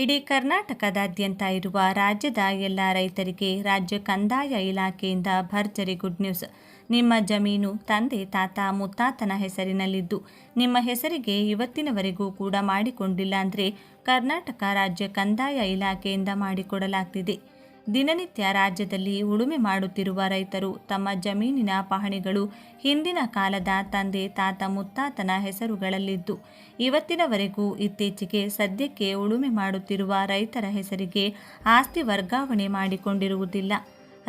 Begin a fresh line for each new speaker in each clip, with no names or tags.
ಇಡೀ ಕರ್ನಾಟಕದಾದ್ಯಂತ ಇರುವ ರಾಜ್ಯದ ಎಲ್ಲ ರೈತರಿಗೆ ರಾಜ್ಯ ಕಂದಾಯ ಇಲಾಖೆಯಿಂದ ಭರ್ಜರಿ ಗುಡ್ ನ್ಯೂಸ್. ನಿಮ್ಮ ಜಮೀನು ತಂದೆ, ತಾತ, ಮುತ್ತಾತನ ಹೆಸರಿನಲ್ಲಿದ್ದು. ನಿಮ್ಮ ಹೆಸರಿಗೆ ಇವತ್ತಿನವರೆಗೂ ಕೂಡ ಮಾಡಿಕೊಂಡಿಲ್ಲ ಅಂದರೆ ಕರ್ನಾಟಕ ರಾಜ್ಯ ಕಂದಾಯ ಇಲಾಖೆಯಿಂದ ಮಾಡಿಕೊಡಲಾಗ್ತಿದೆ. ದಿನನಿತ್ಯ ರಾಜ್ಯದಲ್ಲಿ ಉಳುಮೆ ಮಾಡುತ್ತಿರುವ ರೈತರು ತಮ್ಮ ಜಮೀನಿನ ಪಹಣಿಗಳು ಹಿಂದಿನ ಕಾಲದ ತಂದೆ, ತಾತ, ಮುತ್ತಾತನ ಹೆಸರುಗಳಲ್ಲಿದ್ದು, ಇವತ್ತಿನವರೆಗೂ ಇತ್ತೀಚೆಗೆ ಸದ್ಯಕ್ಕೆ ಉಳುಮೆ ಮಾಡುತ್ತಿರುವ ರೈತರ ಹೆಸರಿಗೆ ಆಸ್ತಿ ವರ್ಗಾವಣೆ ಮಾಡಿಕೊಂಡಿರುವುದಿಲ್ಲ.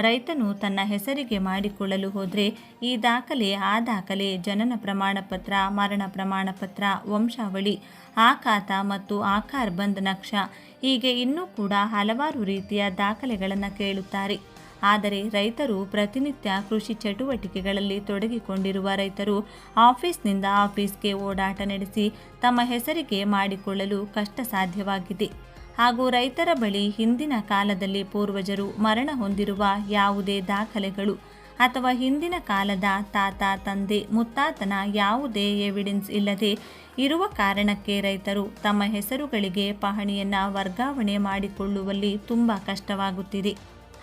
ರೈತನು ತನ್ನ ಹೆಸರಿಗೆ ಮಾಡಿಕೊಳ್ಳಲು ಹೋದರೆ ಈ ದಾಖಲೆ, ಆ ದಾಖಲೆ, ಜನನ ಪ್ರಮಾಣ ಪತ್ರ ಮರಣ ಪ್ರಮಾಣ ಪತ್ರ ವಂಶಾವಳಿ, ಆಖಾತ ಮತ್ತು ಆಕಾರ್ ಬಂದ್ ನಕ್ಷ. ಹೀಗೆ ಇನ್ನೂ ಕೂಡ ಹಲವಾರು ರೀತಿಯ ದಾಖಲೆಗಳನ್ನು ಕೇಳುತ್ತಾರೆ. ಆದರೆ ರೈತರು ಪ್ರತಿನಿತ್ಯ ಕೃಷಿ ಚಟುವಟಿಕೆಗಳಲ್ಲಿ ತೊಡಗಿಕೊಂಡಿರುವ ರೈತರು ಆಫೀಸ್ನಿಂದ ಆಫೀಸ್ಗೆ ಓಡಾಟ ನಡೆಸಿ ತಮ್ಮ ಹೆಸರಿಗೆ ಮಾಡಿಕೊಳ್ಳಲು ಕಷ್ಟ ಸಾಧ್ಯವಾಗಿದೆ ಹಾಗೂ ರೈತರ ಬಳಿ ಹಿಂದಿನ ಕಾಲದಲ್ಲಿ ಪೂರ್ವಜರು ಮರಣ ಹೊಂದಿರುವ ಯಾವುದೇ ದಾಖಲೆಗಳು ಅಥವಾ ಹಿಂದಿನ ಕಾಲದ ತಾತ, ತಂದೆ, ಮುತ್ತಾತನ ಯಾವುದೇ ಎವಿಡೆನ್ಸ್ ಇಲ್ಲದೆ ಇರುವ ಕಾರಣಕ್ಕೆ ರೈತರು ತಮ್ಮ ಹೆಸರುಗಳಿಗೆ ಪಹಣಿಯನ್ನು ವರ್ಗಾವಣೆ ಮಾಡಿಕೊಳ್ಳುವಲ್ಲಿ ತುಂಬ ಕಷ್ಟವಾಗುತ್ತಿದೆ.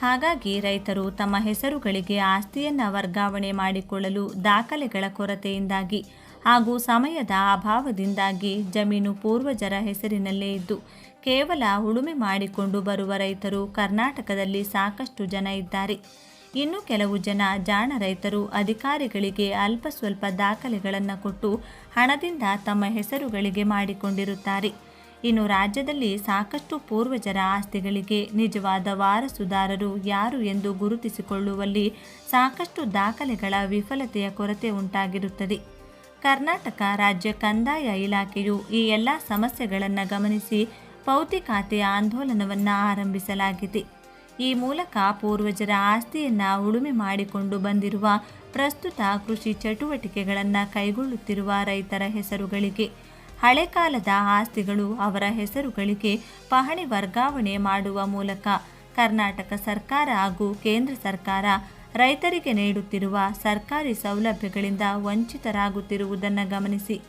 ಹಾಗಾಗಿ ರೈತರು ತಮ್ಮ ಹೆಸರುಗಳಿಗೆ ಆಸ್ತಿಯನ್ನು ವರ್ಗಾವಣೆ ಮಾಡಿಕೊಳ್ಳಲು ದಾಖಲೆಗಳ ಕೊರತೆಯಿಂದಾಗಿ ಹಾಗೂ ಸಮಯದ ಅಭಾವದಿಂದಾಗಿ ಜಮೀನು ಪೂರ್ವಜರ ಹೆಸರಿನಲ್ಲೇ ಇದ್ದು, ಕೇವಲ ಉಳುಮೆ ಮಾಡಿಕೊಂಡು ಬರುವ ರೈತರು ಕರ್ನಾಟಕದಲ್ಲಿ ಸಾಕಷ್ಟು ಜನ ಇದ್ದಾರೆ. ಇನ್ನು ಕೆಲವು ಜನ ಜಾಣ ರೈತರು ಅಧಿಕಾರಿಗಳಿಗೆ ಅಲ್ಪ ಸ್ವಲ್ಪ ದಾಖಲೆಗಳನ್ನು ಕೊಟ್ಟು ಹಣದಿಂದ ತಮ್ಮ ಹೆಸರುಗಳಿಗೆ ಮಾಡಿಕೊಂಡಿರುತ್ತಾರೆ. ಇನ್ನು ರಾಜ್ಯದಲ್ಲಿ ಸಾಕಷ್ಟು ಪೂರ್ವಜರ ಆಸ್ತಿಗಳಿಗೆ ನಿಜವಾದ ವಾರಸುದಾರರು ಯಾರು ಎಂದು ಗುರುತಿಸಿಕೊಳ್ಳುವಲ್ಲಿ ಸಾಕಷ್ಟು ದಾಖಲೆಗಳ ವಿಫಲತೆಯ ಕೊರತೆ ಉಂಟಾಗಿರುತ್ತದೆ. ಕರ್ನಾಟಕ ರಾಜ್ಯ ಕಂದಾಯ ಇಲಾಖೆಯು ಈ ಎಲ್ಲ ಸಮಸ್ಯೆಗಳನ್ನು ಗಮನಿಸಿ ಪೌತಿ ಖಾತೆಯ ಆಂದೋಲನವನ್ನು ಆರಂಭಿಸಲಾಗಿದೆ. ಈ ಮೂಲಕ ಪೂರ್ವಜರ ಆಸ್ತಿಯನ್ನು ಉಳುಮೆ ಮಾಡಿಕೊಂಡು ಬಂದಿರುವ ಪ್ರಸ್ತುತ ಕೃಷಿ ಚಟುವಟಿಕೆಗಳನ್ನು ಕೈಗೊಳ್ಳುತ್ತಿರುವ ರೈತರ ಹೆಸರುಗಳಿಗೆ, ಹಳೆ ಕಾಲದ ಆಸ್ತಿಗಳು ಅವರ ಹೆಸರುಗಳಿಗೆ ಪಹಣಿ ವರ್ಗಾವಣೆ ಮಾಡುವ ಮೂಲಕ ಕರ್ನಾಟಕ ಸರ್ಕಾರ ಹಾಗೂ ಕೇಂದ್ರ ಸರ್ಕಾರ ರೈತರಿಗೆ ನೀಡುತ್ತಿರುವ ಸರ್ಕಾರಿ ಸೌಲಭ್ಯಗಳಿಂದ ವಂಚಿತರಾಗುತ್ತಿರುವುದನ್ನು ಗಮನಿಸಿ.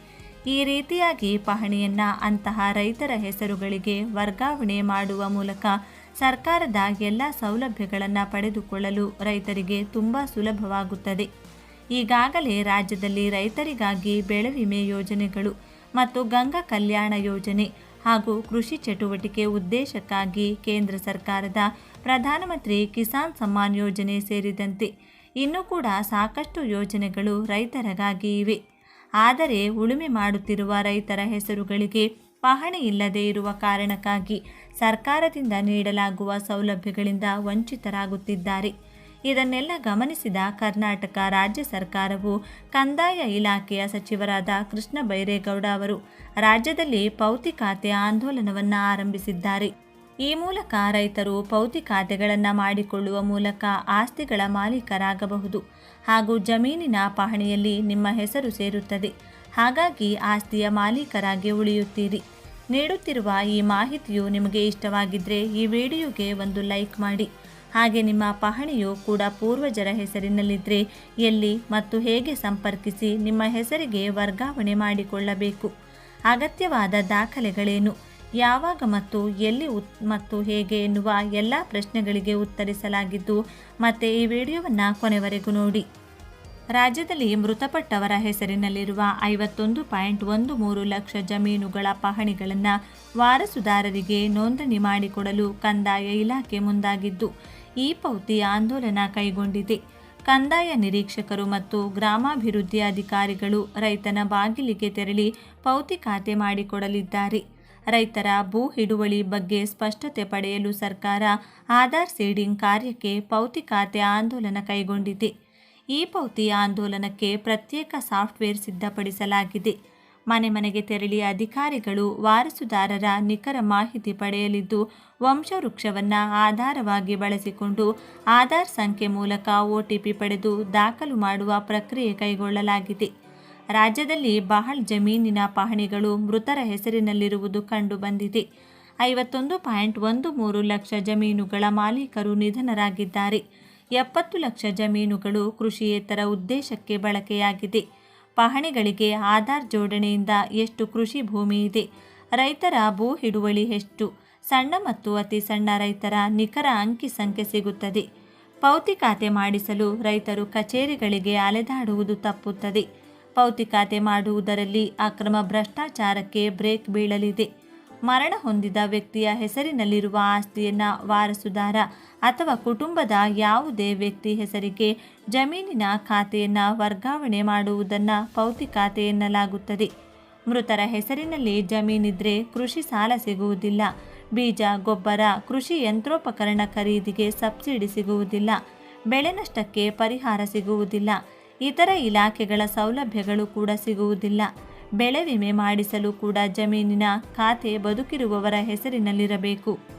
ಈ ರೀತಿಯಾಗಿ ಪಹಣಿಯನ್ನ ಅಂತಹ ರೈತರ ಹೆಸರುಗಳಿಗೆ ವರ್ಗಾವಣೆ ಮಾಡುವ ಮೂಲಕ ಸರ್ಕಾರದ ಎಲ್ಲ ಸೌಲಭ್ಯಗಳನ್ನು ಪಡೆದುಕೊಳ್ಳಲು ರೈತರಿಗೆ ತುಂಬ ಸುಲಭವಾಗುತ್ತದೆ. ಈಗಾಗಲೇ ರಾಜ್ಯದಲ್ಲಿ ರೈತರಿಗಾಗಿ ಬೆಳೆ ವಿಮೆ ಯೋಜನೆಗಳು ಮತ್ತು ಗಂಗಾ ಕಲ್ಯಾಣ ಯೋಜನೆ ಹಾಗೂ ಕೃಷಿ ಚಟುವಟಿಕೆ ಉದ್ದೇಶಕ್ಕಾಗಿ ಕೇಂದ್ರ ಸರ್ಕಾರದ ಪ್ರಧಾನಮಂತ್ರಿ ಕಿಸಾನ್ ಸಮ್ಮಾನ್ ಯೋಜನೆ ಸೇರಿದಂತೆ ಇನ್ನೂ ಕೂಡ ಸಾಕಷ್ಟು ಯೋಜನೆಗಳು ರೈತರಿಗಾಗಿ ಇವೆ. ಆದರೆ ಉಳುಮೆ ಮಾಡುತ್ತಿರುವ ರೈತರ ಹೆಸರುಗಳಿಗೆ ಪಹಣಿ ಇಲ್ಲದೇ ಇರುವ ಕಾರಣಕ್ಕಾಗಿ ಸರ್ಕಾರದಿಂದ ನೀಡಲಾಗುವ ಸೌಲಭ್ಯಗಳಿಂದ ವಂಚಿತರಾಗುತ್ತಿದ್ದಾರೆ. ಇದನ್ನೆಲ್ಲ ಗಮನಿಸಿದ ಕರ್ನಾಟಕ ರಾಜ್ಯ ಸರ್ಕಾರವು ಕಂದಾಯ ಇಲಾಖೆಯ ಸಚಿವರಾದ ಕೃಷ್ಣ ಬೈರೇಗೌಡ ಅವರು, ರಾಜ್ಯದಲ್ಲಿ ಪೌತಿ ಖಾತೆ ಆಂದೋಲನವನ್ನು ಆರಂಭಿಸಿದ್ದಾರೆ. ಈ ಮೂಲಕ ರೈತರು ಪೌತಿ ಖಾತೆಗಳನ್ನು ಮಾಡಿಕೊಳ್ಳುವ ಮೂಲಕ ಆಸ್ತಿಗಳ ಮಾಲೀಕರಾಗಬಹುದು. ಹಾಗೂ ಜಮೀನಿನ ಪಹಣಿಯಲ್ಲಿ ನಿಮ್ಮ ಹೆಸರು ಸೇರುತ್ತದೆ. ಹಾಗಾಗಿ ಆಸ್ತಿಯ ಮಾಲೀಕರಾಗಿ ಉಳಿಯುತ್ತೀರಿ. ನೀಡುತ್ತಿರುವ ಈ ಮಾಹಿತಿಯು ನಿಮಗೆ ಇಷ್ಟವಾಗಿದ್ದರೆ ಈ ವಿಡಿಯೋಗೆ ಒಂದು ಲೈಕ್ ಮಾಡಿ. ಹಾಗೆ ನಿಮ್ಮ ಪಹಣಿಯು ಕೂಡ ಪೂರ್ವಜರ ಹೆಸರಿನಲ್ಲಿದ್ದರೆ ಎಲ್ಲಿ ಮತ್ತು ಹೇಗೆ ಸಂಪರ್ಕಿಸಿ ನಿಮ್ಮ ಹೆಸರಿಗೆ ವರ್ಗಾವಣೆ ಮಾಡಿಕೊಳ್ಳಬೇಕು. ಅಗತ್ಯವಾದ ದಾಖಲೆಗಳೇನು? ಯಾವಾಗ ಮತ್ತು ಎಲ್ಲಿ ಉತ್ ಮತ್ತು ಹೇಗೆ ಎನ್ನುವ ಎಲ್ಲ ಪ್ರಶ್ನೆಗಳಿಗೆ ಉತ್ತರಿಸಲಾಗಿದ್ದು ಮತ್ತು ಈ ವಿಡಿಯೋವನ್ನು ಕೊನೆವರೆಗೂ ನೋಡಿ. ರಾಜ್ಯದಲ್ಲಿ ಮೃತಪಟ್ಟವರ ಹೆಸರಿನಲ್ಲಿರುವ ಐವತ್ತೊಂದು ಪಾಯಿಂಟ್ ಒಂದು ಮೂರು ಲಕ್ಷ ಜಮೀನುಗಳ ಪಹಣಿಗಳನ್ನು ವಾರಸುದಾರರಿಗೆ ನೋಂದಣಿ ಮಾಡಿಕೊಡಲು ಕಂದಾಯ ಇಲಾಖೆ ಮುಂದಾಗಿದ್ದು ಈ ಪೌತಿ ಆಂದೋಲನ ಕೈಗೊಂಡಿದೆ. ಕಂದಾಯ ನಿರೀಕ್ಷಕರು ಮತ್ತು ಗ್ರಾಮಾಭಿವೃದ್ಧಿ ಅಧಿಕಾರಿಗಳು ರೈತನ ಬಾಗಿಲಿಗೆ ತೆರಳಿ ಪೌತಿ ಖಾತೆ ಮಾಡಿಕೊಡಲಿದ್ದಾರೆ. ರೈತರ ಭೂ ಹಿಡುವಳಿ ಬಗ್ಗೆ ಸ್ಪಷ್ಟತೆ ಪಡೆಯಲು ಸರ್ಕಾರ ಆಧಾರ್ ಸೀಡಿಂಗ್ ಕಾರ್ಯಕ್ಕೆ ಪೌತಿ ಖಾತೆ ಆಂದೋಲನ ಕೈಗೊಂಡಿದೆ. ಈ ಪೌತಿ ಆಂದೋಲನಕ್ಕೆ ಪ್ರತ್ಯೇಕ ಸಾಫ್ಟ್ವೇರ್ ಸಿದ್ಧಪಡಿಸಲಾಗಿದೆ. ಮನೆ ಮನೆಗೆ ತೆರಳಿ ಅಧಿಕಾರಿಗಳು ವಾರಸುದಾರರ ನಿಖರ ಮಾಹಿತಿ ಪಡೆಯಲಿದ್ದು, ವಂಶವೃಕ್ಷವನ್ನು ಆಧಾರವಾಗಿ ಬಳಸಿಕೊಂಡು ಆಧಾರ್ ಸಂಖ್ಯೆ ಮೂಲಕ ಒ ಟಿ ಪಿ ಪಡೆದು ದಾಖಲು ಮಾಡುವ ಪ್ರಕ್ರಿಯೆ ಕೈಗೊಳ್ಳಲಾಗಿದೆ. ರಾಜ್ಯದಲ್ಲಿ ಬಹಳ ಜಮೀನಿನ ಪಹಣಿಗಳು ಮೃತರ ಹೆಸರಿನಲ್ಲಿರುವುದು ಕಂಡುಬಂದಿದೆ. ಐವತ್ತೊಂದು ಪಾಯಿಂಟ್ ಒಂದು ಮೂರು ಲಕ್ಷ ಜಮೀನುಗಳ ಮಾಲೀಕರು ನಿಧನರಾಗಿದ್ದಾರೆ. ಎಪ್ಪತ್ತು ಲಕ್ಷ ಜಮೀನುಗಳು ಕೃಷಿಯೇತರ ಉದ್ದೇಶಕ್ಕೆ ಬಳಕೆಯಾಗಿದೆ. ಪಹಣಿಗಳಿಗೆ ಆಧಾರ್ ಜೋಡಣೆಯಿಂದ ಎಷ್ಟು ಕೃಷಿ ಭೂಮಿ ಇದೆ? ರೈತರ ಭೂ ಹಿಡುವಳಿ ಎಷ್ಟು? ಸಣ್ಣ ಮತ್ತು ಅತಿ ಸಣ್ಣ ರೈತರ ನಿಖರ ಅಂಕಿ ಸಂಖ್ಯೆ ಸಿಗುತ್ತದೆ. ಪೌತಿ ಖಾತೆ ಮಾಡಿಸಲು ರೈತರು ಕಚೇರಿಗಳಿಗೆ ಅಲೆದಾಡುವುದು ತಪ್ಪುತ್ತದೆ. ಪೌತಿ ಖಾತೆ ಮಾಡುವುದರಲ್ಲಿ ಅಕ್ರಮ ಭ್ರಷ್ಟಾಚಾರಕ್ಕೆ ಬ್ರೇಕ್ ಬೀಳಲಿದೆ. ಮರಣ ಹೊಂದಿದ ವ್ಯಕ್ತಿಯ ಹೆಸರಿನಲ್ಲಿರುವ ಆಸ್ತಿಯನ್ನು ವಾರಸುದಾರ ಅಥವಾ ಕುಟುಂಬದ ಯಾವುದೇ ವ್ಯಕ್ತಿ ಹೆಸರಿಗೆ ಜಮೀನಿನ ಖಾತೆಯನ್ನು ವರ್ಗಾವಣೆ ಮಾಡುವುದನ್ನು ಪೌತಿ ಖಾತೆ ಎನ್ನಲಾಗುತ್ತದೆ. ಮೃತರ ಹೆಸರಿನಲ್ಲಿ ಜಮೀನಿದ್ರೆ ಕೃಷಿ ಸಾಲ ಸಿಗುವುದಿಲ್ಲ. ಬೀಜ, ಗೊಬ್ಬರ, ಕೃಷಿ ಯಂತ್ರೋಪಕರಣ ಖರೀದಿಗೆ ಸಬ್ಸಿಡಿ ಸಿಗುವುದಿಲ್ಲ. ಬೆಳೆ ನಷ್ಟಕ್ಕೆ ಪರಿಹಾರ ಸಿಗುವುದಿಲ್ಲ. ಇತರ ಇಲಾಖೆಗಳ ಸೌಲಭ್ಯಗಳು ಕೂಡ ಸಿಗುವುದಿಲ್ಲ. ಬೆಳೆ ವಿಮೆ ಮಾಡಿಸಲು ಕೂಡ ಜಮೀನಿನ ಖಾತೆ ಬದುಕಿರುವವರ ಹೆಸರಿನಲ್ಲಿರಬೇಕು.